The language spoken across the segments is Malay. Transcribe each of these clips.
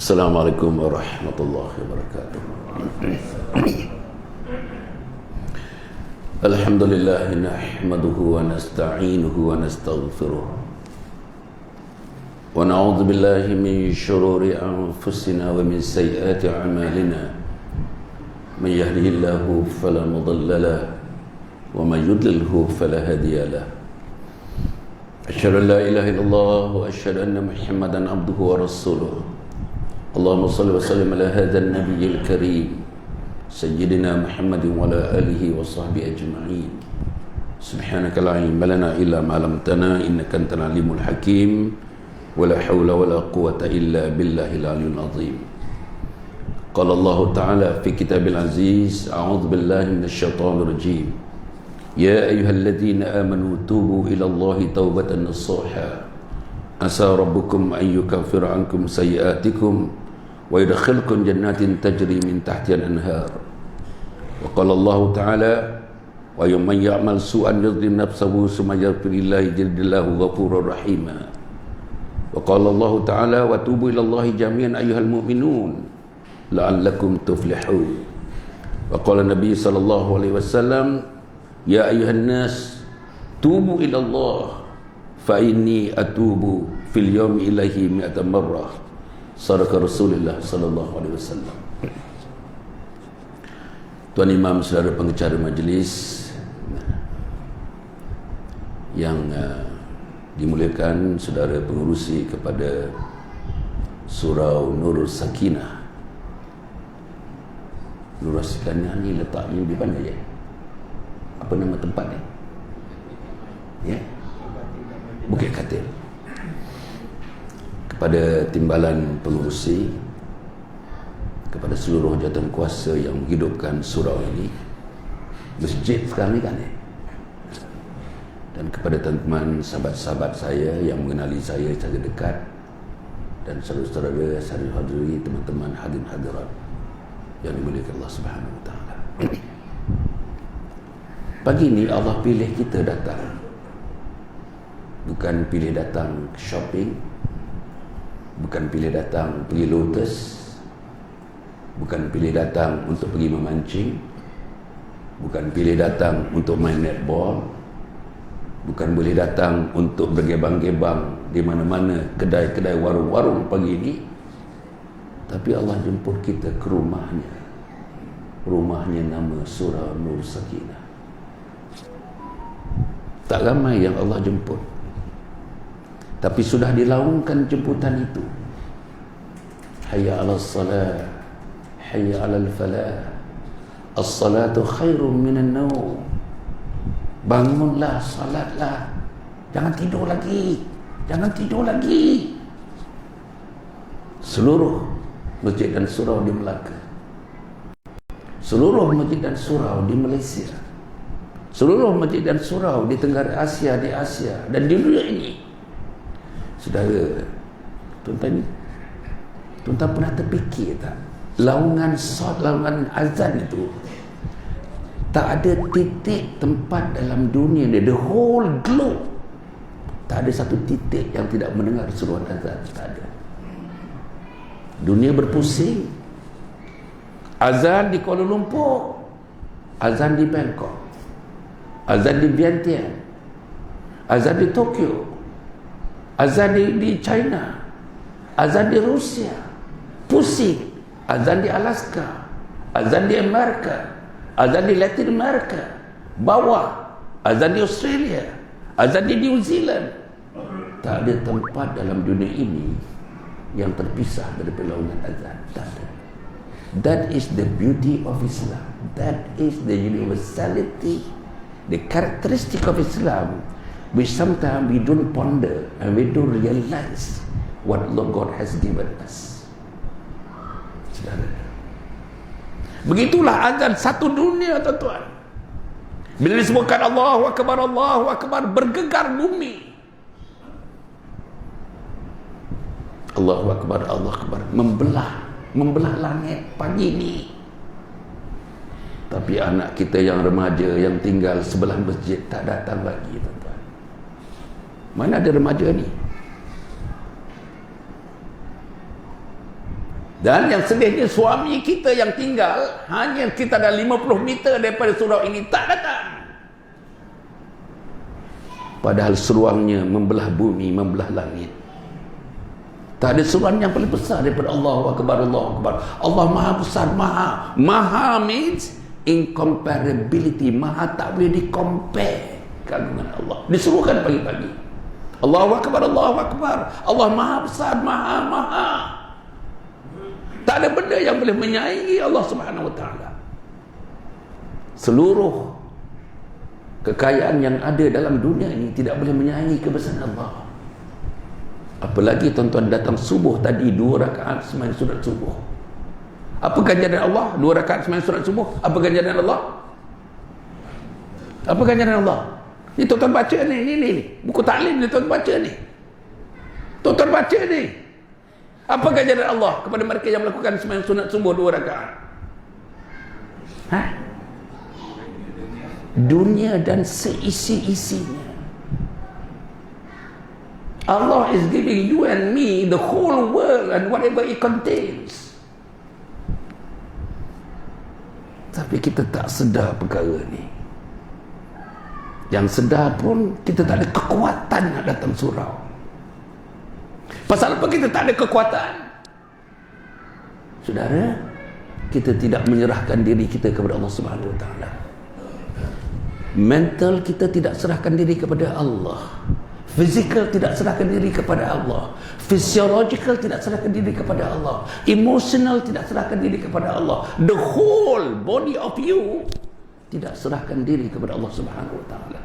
السلام عليكم ورحمة الله وبركاته. الحمد لله نحمده ونستعينه ونستغفره. ونعوذ بالله من شرور أنفسنا ومن سيئات أعمالنا. من يهده الله فلا مضل له ومن يضلله فلا هادي له. أشهد أن لا إله إلا الله وأشهد أن محمدا عبده ورسوله. اللهم صل وسلم على هذا النبي الكريم سيدنا محمد وعلى آله وصحبه أجمعين سبحانك لا علم لنا إلا ما علمتنا إنك أنت العليم الحكيم ولا حول ولا قوة إلا بالله العلي العظيم قال الله تعالى في كتاب العزيز أعوذ بالله من الشيطان الرجيم يا أيها الذين آمنوا توبوا إلى الله توبة نصوحا عسى ربكم أن يكفر عنكم سيئاتكم ويدخلكم جنات تجري من تحتها الأنهار وقال الله تعالى ويوم من يعمل سوءا يظلم نفسه ثم يغفر الله جلد الله غفورا رحيما وقال الله تعالى وتوبوا إلى الله جميعا أيها المؤمنون لعلكم تفلحون وقال النبي صلى الله عليه وسلم يا أيها الناس توبوا إلى الله فإني أتوب في اليوم إليه مئة مرة sadaqa Rasulullah sallallahu alaihi wasallam. Tuan Imam saudara pengecara majlis yang uh, dimuliakan saudara pengurusi kepada surau Nurul Sakinah. Nurul Sakinah ni letaknya di mana ya? Apa nama tempat ni? Ya? Bukit Katil kepada timbalan pengurusi kepada seluruh jawatan kuasa yang menghidupkan surau ini masjid sekarang ni kan eh? dan kepada teman-teman sahabat-sahabat saya yang mengenali saya secara dekat dan saudara-saudara saudara hadiri teman-teman hadirin hadirat yang dimuliakan Allah Subhanahu wa taala. Pagi ini Allah pilih kita datang bukan pilih datang shopping bukan pilih datang pergi lotus. Bukan pilih datang untuk pergi memancing. Bukan pilih datang untuk main netball. Bukan boleh datang untuk bergebang-gebang di mana-mana kedai-kedai warung-warung pagi ini. Tapi Allah jemput kita ke rumahnya. Rumahnya nama surah Nur Sakinah. Tak ramai yang Allah jemput tapi sudah dilaungkan jemputan itu. Hayya ala salat hayya ala falah. As-salatu khairum minan naum bangunlah salatlah. Jangan tidur lagi. Jangan tidur lagi. Seluruh masjid dan surau di Melaka. Seluruh masjid dan surau di Malaysia. Seluruh masjid dan surau di Tenggara Asia di Asia dan di dunia ini Saudara, tuan-tuan tuan-tuan pernah terfikir tak? Laungan sot, laungan azan itu tak ada titik tempat dalam dunia ni, the whole globe tak ada satu titik yang tidak mendengar seruan azan, tak ada. Dunia berpusing. Azan di Kuala Lumpur, azan di Bangkok, azan di Vientiane, azan di Tokyo, azan di, di China azan di Rusia pusing azan di Alaska azan di Amerika azan di Latin America bawah azan di Australia azan di New Zealand. Tak ada tempat dalam dunia ini yang terpisah dari perlawanan azan. Tak ada. That is the beauty of Islam. That is the universality the characteristic of Islam which sometimes we don't ponder and we don't realize what Lord God has given us. Saudara. Begitulah azan satu dunia tuan-tuan. Bila disebutkan Allahu Akbar, Allahu Akbar, bergegar bumi. Allahu Akbar, Allahu Akbar, membelah, membelah langit pagi ini. Tapi anak kita yang remaja yang tinggal sebelah masjid tak datang lagi tuan-tuan. Mana ada remaja ni? Dan yang sedihnya suami kita yang tinggal hanya kita ada 50 meter daripada surau ini tak datang. Padahal seruangnya membelah bumi, membelah langit. Tak ada seruan yang paling besar daripada Allah Akbar, Allah Akbar. Allah Maha besar, Maha. Maha means incomparability. Maha tak boleh dikompare dengan Allah. Disuruhkan pagi-pagi. Allah Akbar, Allah Akbar. Allah Maha besar, Maha, Maha. Tak ada benda yang boleh menyaingi Allah Subhanahu Wa Taala. Seluruh kekayaan yang ada dalam dunia ini tidak boleh menyaingi kebesaran Allah. Apalagi tuan-tuan datang subuh tadi dua rakaat semain surat subuh. Apa ganjaran Allah? Dua rakaat semain surat subuh. Apa ganjaran Allah? Apa ganjaran Allah? Ini tuan-tuan baca ni, ni, ni, ni. Buku taklim ni tuan-tuan baca ni. Tuan-tuan baca ni. Apa ganjaran Allah kepada mereka yang melakukan sembahyang sunat subuh dua rakaat? Ha? Dunia dan seisi-isinya. Allah is giving you and me the whole world and whatever it contains. Tapi kita tak sedar perkara ni. Yang sedar pun kita tak ada kekuatan nak datang surau. Pasal apa kita tak ada kekuatan? Saudara, kita tidak menyerahkan diri kita kepada Allah Subhanahu Wa Taala. Mental kita tidak serahkan diri kepada Allah. Physical tidak serahkan diri kepada Allah. Physiological tidak serahkan diri kepada Allah. Emotional tidak serahkan diri kepada Allah. The whole body of you tidak serahkan diri kepada Allah Subhanahu Wa Taala.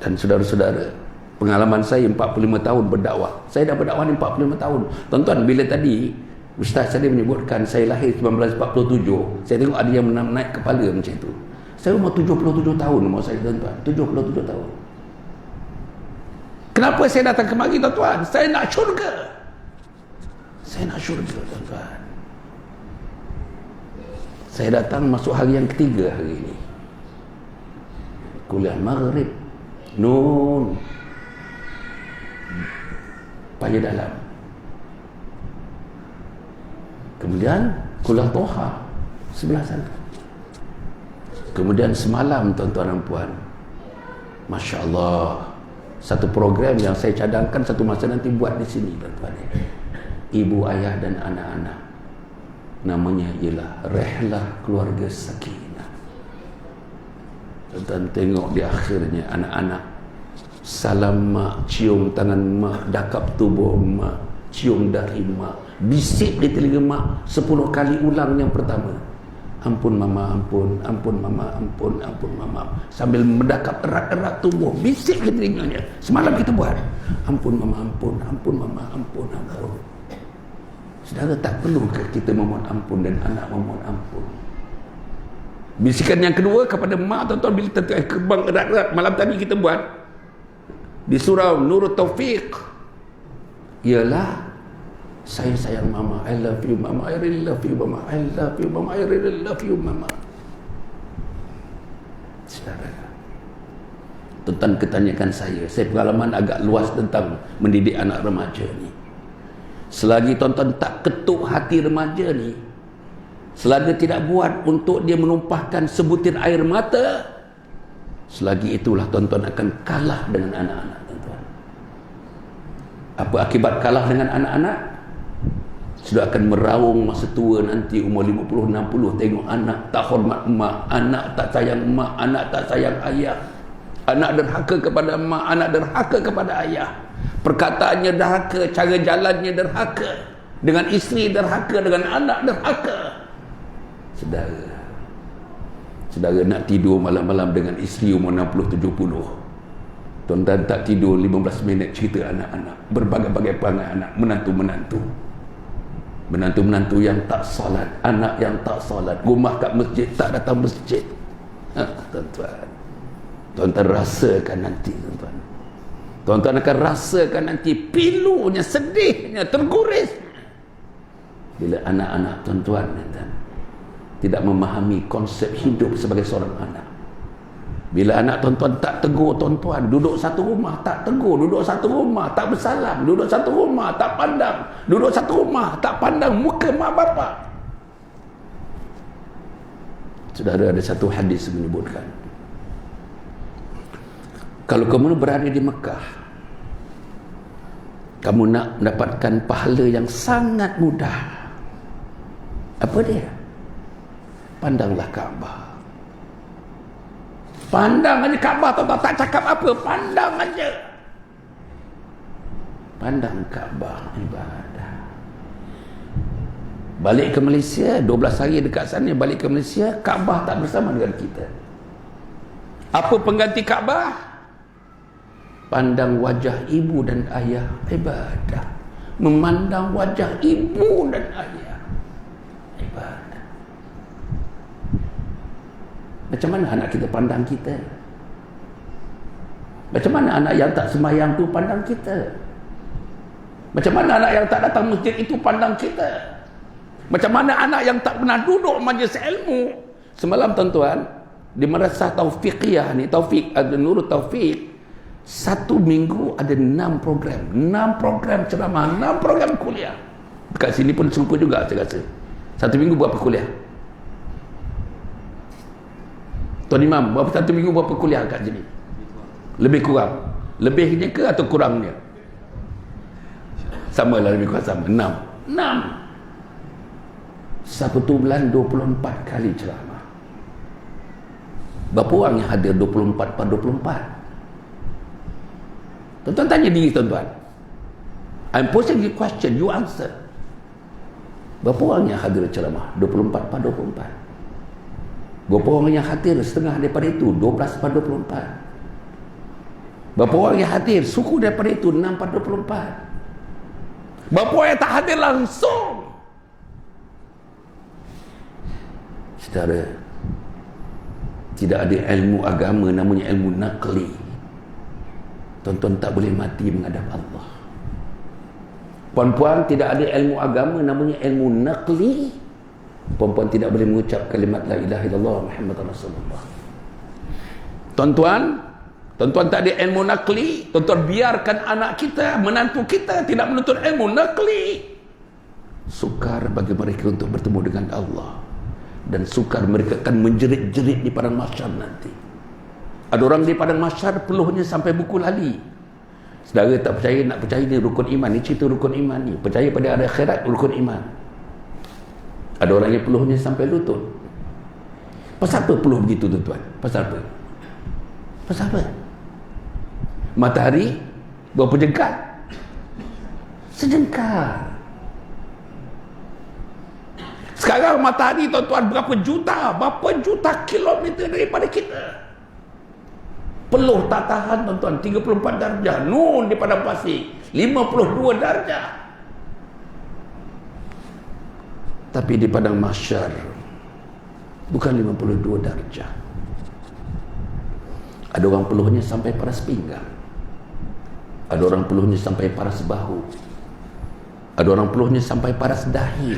Dan saudara-saudara, pengalaman saya 45 tahun berdakwah. Saya dah berdakwah ni 45 tahun. Tuan-tuan bila tadi Ustaz tadi menyebutkan saya lahir 1947 saya tengok ada yang naik kepala macam itu. Saya umur 77 tahun umur saya tuan-tuan. 77 tahun. Kenapa saya datang kemari tuan-tuan? Saya nak syurga. Saya nak syurga tuan-tuan saya datang masuk hari yang ketiga hari ini. Kuliah maghrib. Nun. Payah dalam kemudian kulang toha sebelah sana. Kemudian semalam tuan-tuan dan puan Masya Allah satu program yang saya cadangkan satu masa nanti buat di sini tuan-tuan. Ibu ayah dan anak-anak namanya ialah rehlah keluarga sakinah. Tuan-tuan tengok di akhirnya anak-anak. Salam mak cium tangan mak dakap tubuh mak cium dari mak bisik di telinga mak sepuluh kali ulang yang pertama. Ampun mama ampun ampun mama ampun ampun mama. Sambil mendakap erat-erat tubuh bisik di telinganya. Semalam kita buat. Ampun mama ampun ampun mama ampun ampun saudara tak perlu ke kita memohon ampun dan anak memohon ampun? Bisikan yang kedua kepada mak tuan-tuan bila tertengah kebang erat-erat malam tadi kita buat di surau Nurul Taufiq. Ialah saya sayang mama I love you mama I really love you mama I love you mama I really love you mama. Saudara tentang ketanyakan saya saya pengalaman agak luas tentang mendidik anak remaja ni selagi tonton tak ketuk hati remaja ni selagi tidak buat untuk dia menumpahkan sebutir air mata selagi itulah tuan-tuan akan kalah dengan anak-anak apa akibat kalah dengan anak-anak? Sudah akan meraung masa tua nanti umur 50 60 tengok anak tak hormat emak anak tak sayang emak anak tak sayang ayah. Anak derhaka kepada emak anak derhaka kepada ayah perkataannya derhaka cara jalannya derhaka dengan isteri derhaka dengan anak derhaka saudara saudara nak tidur malam-malam dengan isteri umur 60 70 Tuan-tuan tak tidur 15 minit cerita anak-anak. Berbagai-bagai perangai anak. Menantu-menantu. Menantu-menantu yang tak salat. Anak yang tak salat. Rumah kat masjid tak datang masjid. Ha, tuan-tuan. Tuan-tuan rasakan nanti tuan-tuan. Tuan-tuan akan rasakan nanti pilunya, sedihnya, terguris. Bila anak-anak tuan-tuan tidak memahami konsep hidup sebagai seorang anak. Bila anak tuan-tuan tak tegur tuan-tuan, duduk satu rumah tak tegur, duduk satu rumah tak bersalam, duduk satu rumah tak pandang, duduk satu rumah tak pandang muka mak bapak. Saudara ada satu hadis menyebutkan kalau kamu berada di Mekah kamu nak mendapatkan pahala yang sangat mudah apa dia pandanglah Kaabah Pandang aja Kaabah tuan tak cakap apa, pandang aja. Pandang Kaabah ibadah. Balik ke Malaysia, 12 hari dekat sana balik ke Malaysia, Kaabah tak bersama dengan kita. Apa pengganti Kaabah? Pandang wajah ibu dan ayah ibadah. Memandang wajah ibu dan ayah ibadah. Macam mana anak kita pandang kita? Macam mana anak yang tak semayang tu pandang kita? Macam mana anak yang tak datang masjid itu pandang kita? Macam mana anak yang tak pernah duduk majlis ilmu? Semalam tuan-tuan, di Madrasah Taufiqiyah ni, Taufik, ada Nurul Taufik, satu minggu ada enam program. Enam program ceramah, enam program kuliah. Dekat sini pun serupa juga saya rasa. Satu minggu berapa kuliah? Tuan Imam, berapa satu minggu berapa kuliah kat sini? Lebih kurang. Lebihnya ke atau kurangnya? Sama lah lebih kurang sama. Enam. Enam. Satu bulan 24 kali ceramah. Berapa orang yang hadir 24 per 24? Tuan-tuan tanya diri tuan-tuan. I'm posing the question, you answer. Berapa orang yang hadir ceramah? 24 per 24. Berapa orang yang hadir setengah daripada itu 12 per 24 Berapa orang yang hadir suku daripada itu 6 per 24 Berapa orang yang tak hadir langsung Secara Tidak ada ilmu agama namanya ilmu nakli Tuan-tuan tak boleh mati menghadap Allah. Puan-puan tidak ada ilmu agama namanya ilmu nakli perempuan tidak boleh mengucap kalimat la ilaha illallah Muhammad Rasulullah. Tuan-tuan tuan-tuan tak ada ilmu nakli tuan-tuan biarkan anak kita menantu kita tidak menuntut ilmu nakli sukar bagi mereka untuk bertemu dengan Allah. Dan sukar mereka akan menjerit-jerit di padang mahsyar nanti ada orang di padang mahsyar peluhnya sampai buku lali saudara tak percaya nak percaya ni rukun iman ni cerita rukun iman ni percaya pada ada akhirat rukun iman ada orang yang peluhnya sampai lutut. Pasal apa peluh begitu tuan-tuan? Pasal apa? Pasal apa? Matahari berapa jengkal? Sejengkal. Sekarang matahari tuan-tuan berapa juta? Berapa juta kilometer daripada kita? Peluh tak tahan tuan-tuan. 34 darjah. Nun di padang pasir. 52 darjah. tapi di padang mahsyar bukan 52 darjah ada orang peluhnya sampai paras pinggang ada orang peluhnya sampai paras bahu ada orang peluhnya sampai paras dahi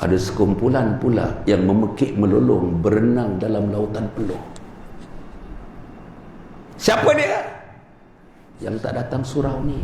ada sekumpulan pula yang memekik melolong berenang dalam lautan peluh siapa dia? Yang tak datang surau ni